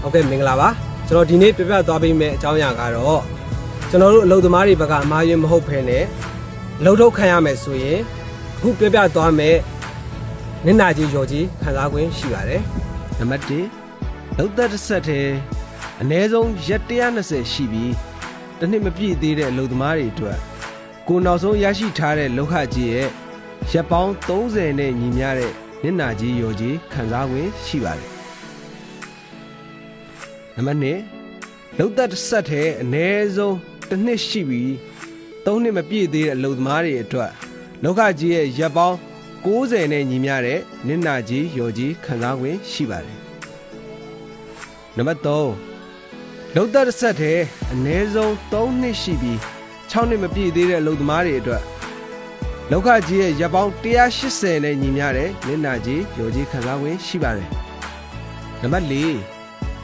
ဟုတ်ကဲ့မင်္ဂလာပါကျွန်တော်ဒီနေ့ပြပြသွားပေးမယ့်အကြောင်းအရာကတော့ကျွန်တော်တို့အလုပ်သမားတွေဘက်ကအမှားယွင်းမဟုတ်ဘဲနဲ့အလုပ်ထုတ်ခံရမယ်ဆိုရင်အခုပြပြသွားမယ့်နင့်နာကြီးရော်ကြီးခံစား권ရှိပါတယ် နံပါတ်1လောက်သက်တစ်ဆက်တည်းအ ਨੇ ဆုံးရက်120ရှိပြီးတစ်နှစ်မပြည့်သေးတဲ့အလုပ်သမားတွေအတွက်ကိုနောက်ဆုံးရရှိထားတဲ့လောက်ခကြီးရဲ့ရက်ပေါင်း30နဲ့ညီမျှတဲ့နစ်နာကြီးရော်ကြီးခံစား권ရှိပါတယ်နံ ပါတ်2လောက်သက်တစ်ဆက်တည်းအ ਨੇ ဆုံးတစ်နှစ်ရှိပြီးသုံးနှစ်မပြည့်သေးတဲ့အလုပ်သမားတွေအတွက်လောက်ခကြီးရဲ့ရက်ပေါင်း60နဲ့ညီမျှတဲ့နစ်နာကြီးရော်ကြီးခံစား권ရှိပါတယ် နံပါတ်3လုံသက်တစ်ဆက်တည်းအ ਨੇ ဆုံး3နှစ်ရှိပြီး6နှစ်မပြည့်သေးတဲ့အလုပ်သမားတွေအတွက်လောက်ခကြီးရဲ့ရပ်ပေါင်း180နဲ့ညီမျှတဲ့မျက်နှာကြီးရော်ကြီးခံစား권ရှိပါတယ်နံပါတ်4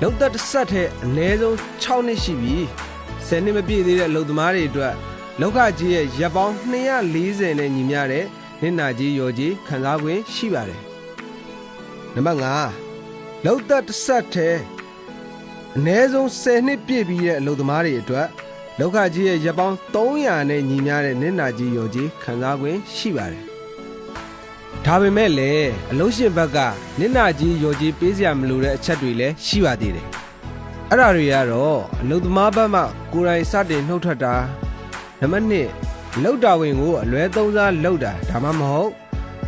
လုံသက်တစ်ဆက်တည်းအ ਨੇ ဆုံး6နှစ်ရှိပြီး10နှစ်မပြည့်သေးတဲ့အလုပ်သမားတွေအတွက်လောက်ခကြီးရဲ့ရပ်ပေါင်း240နဲ့ညီမျှတဲ့မျက်နှာကြီးရော်ကြီးခံစား권ရှိပါတယ်နံပါတ်5လုံသက်တစ်ဆက်တည်း အ ਨੇ ဆုံး10နှစ်ပြည့်ပြီးတဲ့အလုပ်သမားတွေအတွက်လောက်ခကြီးရဲ့ရပ်ပေါင်း300နဲ့ညီမျှတဲ့နစ်နာကြီးရော်ကြီးခံစား권ရှိပါတယ်။ ဒါပေမဲ့လည်းအလုပ်ရှင်ဘက်ကနစ်နာကြီးရော်ကြီးပေးစရာမလိုတဲ့အချက်တွေလည်းရှိပါသေးတယ်။အဲ့ဒါတွေကတော့အလုပ်သမားဘက်မှကိုယ်တိုင်စတင်နှုတ်ထွက်တာနံပါတ်1လောက်တာဝင်ကိုအလွဲသုံးစားလောက်တာဒါမှမဟုတ်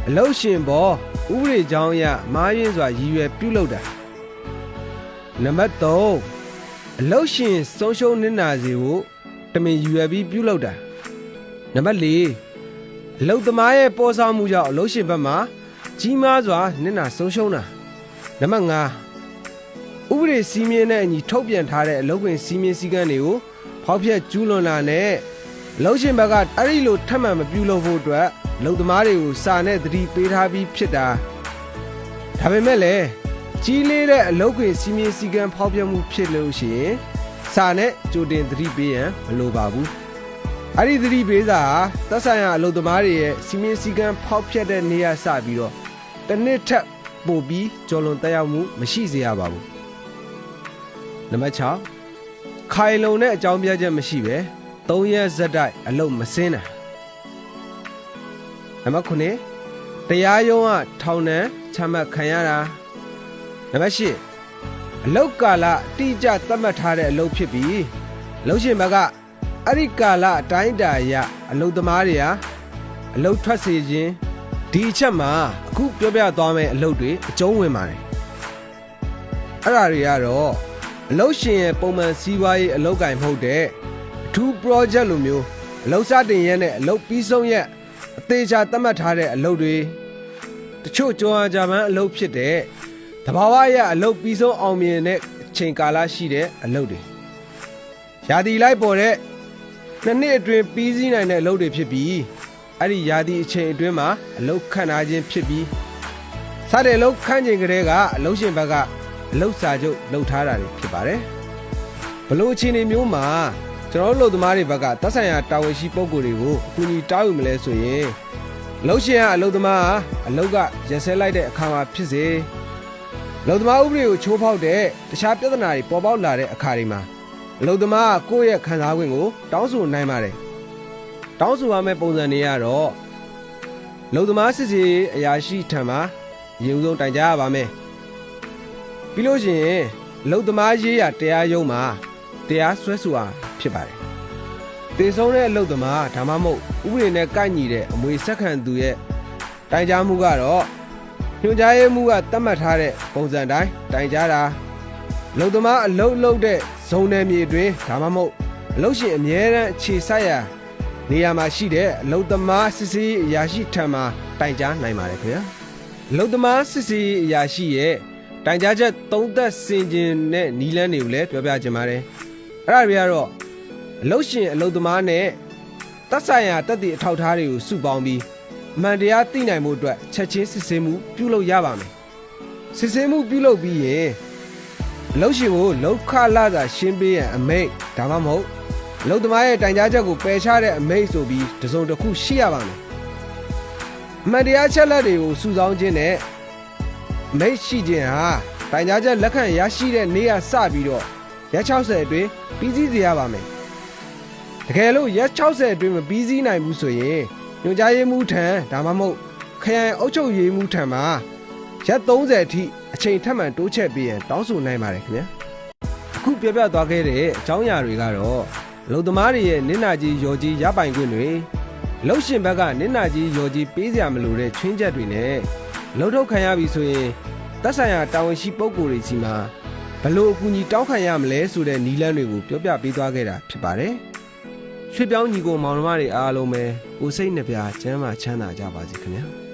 အလုပ်ရှင်ဘောဥပဒေကြောင်းအရမားရင်စွာရည်ရွယ်ပြုလုပ်တာနံပါတ်3အလုတ်ရှင်ဆုံးရှုံးနစ်နာစီကိုတမင်ယူရပြီးပြုလုပ်တာနံပါတ်4 အလုတ်သမားရဲ့ပေါ်ဆောင်မှုကြောင့်အလုတ်ရှင်ဘက်မှကြီးမားစွာနစ်နာဆုံးရှုံးတာနံပါတ်5ဥပဒေစည်းမျဉ်းနဲ့အညီထုတ်ပြန်ထားတဲ့အလုပ်ခွင်စည်းမျဉ်းစည်းကမ်းတွေကိုဖောက်ဖျက်ကျူးလွန်တာနဲ့အလုတ်ရှင်ဘက်ကအဲ့ဒီလိုထပ်မံမပြုလုပ်ဖို့အတွက်အလုတ်သမားတွေကိုစာနဲ့သတိပေးထားပြီးဖြစ်တာဒါပေမဲ့လည်းကြီးလေးတဲ့အလုပ်ခွင်စီမင်းစည်းကမ်းဖောက်ပြမှုဖြစ်လို့ရှိရင်စာနဲ့ကြိုတင်သတိပေးရန်မလိုပါဘူး အဲ့ဒီသတိပေးစာဟာသက်ဆိုင်ရာအလုပ်သမားတွေရဲ့စီမင်းစည်းကမ်းဖောက်ဖျက်တဲ့နေရာစပြီးတော့တစ်နှစ်ထက်ပိုပြီးကြော်လွန်တက်ရောက်မှုမရှိစေရပါဘူးနံပါတ်6ခိုင်လုံတဲ့အကြောင်းပြချက်မရှိပဲ၃ရက်ဇက်တိုက်အလုပ်မစင်းတာနံပါတ်9တရားရုံးကထောင်ဒဏ်ချမှတ်ခံရတာနံပါတ်၈အလုတ်ကာလအတိအကျသတ်မှတ်ထားတဲ့အလုပ်ဖြစ်ပြီးအလုပ်ရှင်ဘက်က အဲ့ဒီကာလအတိုင်းအတာအရအလုပ်သမားတွေဟာအလုပ်ထွက်စေခြင်းဒီအချက်မှာအခုပြောပြသွားမယ့်အလုပ်တွေအကျုံးဝင်ပါတယ်အဲ့ဒါတွေကတော့အလုပ်ရှင်ရဲ့ပုံမှန်စီးပွားရေးအလုပ်ကင်မဟုတ်တဲ့အထူး project လိုမျိုးအလုပ်စတင်ရက်နဲ့အလုပ်ပြီးဆုံးရက်အသေးချာသတ်မှတ်ထားတဲ့အလုပ်တွေတချို့ကြောအားကြမ်းအလုပ်ဖြစ်တဲ့တဘာဝရအလုတ်ပြီးဆုံးအောင်မြင်တဲ့အချိန်ကာလရှိတဲ့အလုတ်တွေရာသီလိုက်ပေါ်တဲ့ နှစ်နှစ်အတွင်းပြီးစီးနိုင်တဲ့အလုတ်တွေဖြစ်ပြီးအဲ့ဒီရာသီအချိန်အတွင်းမှာအလုတ်ခန့်ထားခြင်းဖြစ်ပြီးစတဲ့အလုတ်ခန့်ချိန်ကလေးကအလုတ်ရှင်ဘက်ကအလုတ်စာချုပ်လုပ်ထားတာတွေဖြစ်ပါတယ်ဘလို့အချိန်တွေမျိုးမှာကျွန်တော်တို့လုပ်သမားတွေဘက်ကသက်ဆိုင်ရာတာဝန်ရှိပုဂ္ဂိုလ်တွေကိုအကူအညီတောင်းယူမလဲဆိုရင်အလုတ်ရှင်ကအလုတ်သမားကအလုတ်ကရက်စဲလိုက်တဲ့အခါမှာဖြစ်စေလုံသမားဥပဒေကိုချိုးဖောက်တဲ့တခြားပြဿနာတွေပေါ်ပေါက်လာတဲ့အခါတွေမှာ အလုံသမားကကိုယ့်ရဲ့ခံစား권ကို တောင်းဆိုနိုင်ပါတယ်။တောင်းဆိုရမယ့်ပုံစံတွေကတော့လုံသမားစစ်စီအရာရှိထံမှာရေဦးဆုံးတိုင်ကြားရပါမယ်။ပြီးလို့ရှိရင်လုံသမားရေးရတရားရုံးမှာတရားစွဲဆိုရဖြစ်ပါတယ်။တည်ဆုံးတဲ့အလုံသမားဒါမှမဟုတ်ဥပဒေနဲ့ကိုက်ညီတဲ့အမွေဆက်ခံသူရဲ့တိုင်ကြားမှုကတော့ညွှန်ကြားရေးမှူးကတတ်မှတ်ထားတဲ့ပုံစံတိုင်းတိုင်ကြားတာ လုံသမားအလုတ်လုတ်တဲ့ဇုံနယ်မြေတွင်ဒါမှမဟုတ်အလုတ်ရှင်အမြဲတမ်းခြေဆိုင်ရာနေရာမှာရှိတဲ့အလုတ်သမားစစ်စီးအရာရှိထံမှတိုင်ကြားနိုင်ပါတယ်ခင်ဗျာအလုတ်သမားစစ်စီးအရာရှိရဲ့တိုင်ကြားချက်သုံးသက်စင်ကျင်တဲ့နီလန်းတွေကိုလည်းပြောပြချင်ပါတယ်အဲ့ဒါတွေကတော့အလုတ်ရှင်အလုတ်သမားနဲ့သက်ဆိုင်ရာတက်သည့်အထောက်အထားတွေကိုစုပေါင်းပြီးအမှန်တရားသိနိုင်မှုအတွက်ချက်ချင်းစစ်ဆေးမှုပြုလုပ်ရပါမယ်။စစ်ဆေးမှုပြုလုပ်ပြီးရင် အလုပ်ရှင်ကိုလောက်ခလာသာရှင်းပေးရန်အမိန့်ဒါမှမဟုတ်အလုပ်သမားရဲ့တိုင်ကြားချက်ကိုပယ်ချတဲ့အမိန့်ဆိုပြီးတစုံတစ်ခုရှိရပါမယ်။အမှန်တရားချက်လက်တွေကိုစုဆောင်းခြင်းနဲ့အမိန့်ရှိခြင်းဟာတိုင်ကြားချက်လက်ခံရရှိတဲ့နေ့ကစပြီးတော့ရက်60အတွင်းပြီးစီးစေရပါမယ်တကယ်လို့ရက်60အတွင်းမပြီးစီးနိုင်ဘူးဆိုရင်ညွှန်ကြားရေးမှူးထံဒါမှမဟုတ်ခရိုင်အုပ်ချုပ်ရေးမှူးထံမှာ ရက်30အထိအချိန်ထပ်မံတိုးချဲ့ပေးရန်တောင်းဆိုနိုင်ပါတယ်ခင်ဗျာအခုပြပြသွားခဲ့တဲ့အကြောင်းအရာတွေကတော့လုံသမားတွေရဲ့နင့်နာကြီးရော်ကြီးရပိုင်ခွင့်တွေလှုပ်ရှင်ဘက်ကနင့်နာကြီးရော်ကြီးပေးစရာမလိုတဲ့ချွင်းချက်တွေနဲ့လှုပ်ထုတ်ခံရပြီဆိုရင်သက်ဆိုင်ရာတာဝန်ရှိပုဂ္ဂိုလ်တွေစီမှာဘယ်လို့အကူအညီတောင်းခံရမလဲဆိုတဲ့နီလန်းတွေကိုပြောပြပေးသွားခဲ့တာဖြစ်ပါတယ်ရွှေပြောင်းညီကိုမောင်နှမတွေအားလုံးပဲကိုယ်စိတ်နှပြချမ်းသာချမ်းသာကြပါစေခင်ဗျာ